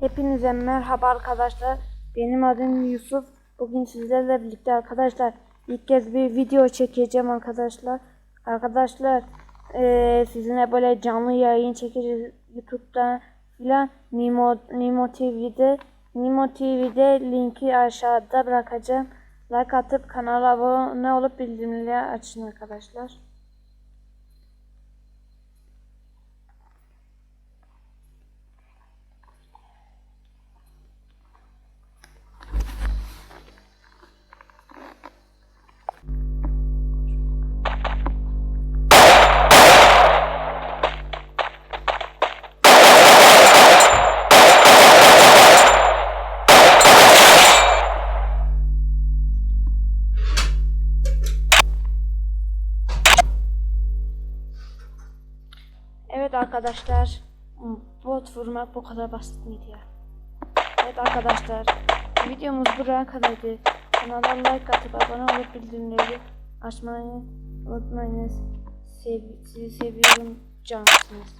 Hepinize merhaba arkadaşlar. Benim adım Yusuf. Bugün sizlerle birlikte arkadaşlar ilk kez bir video çekeceğim arkadaşlar. Arkadaşlar eee, sizinle böyle canlı yayın çekeceğiz YouTube'da filan Nimo, Nimo TV'de Nimo TV'de linki aşağıda bırakacağım. Like atıp kanala abone olup bildirimleri açın arkadaşlar. Evet arkadaşlar bot vurmak bu kadar basit miydi ya? Evet arkadaşlar videomuz buraya kadardı. Kanala like atıp abone olup bildirimleri açmayı unutmayınız. Sev sizi seviyorum cansınız.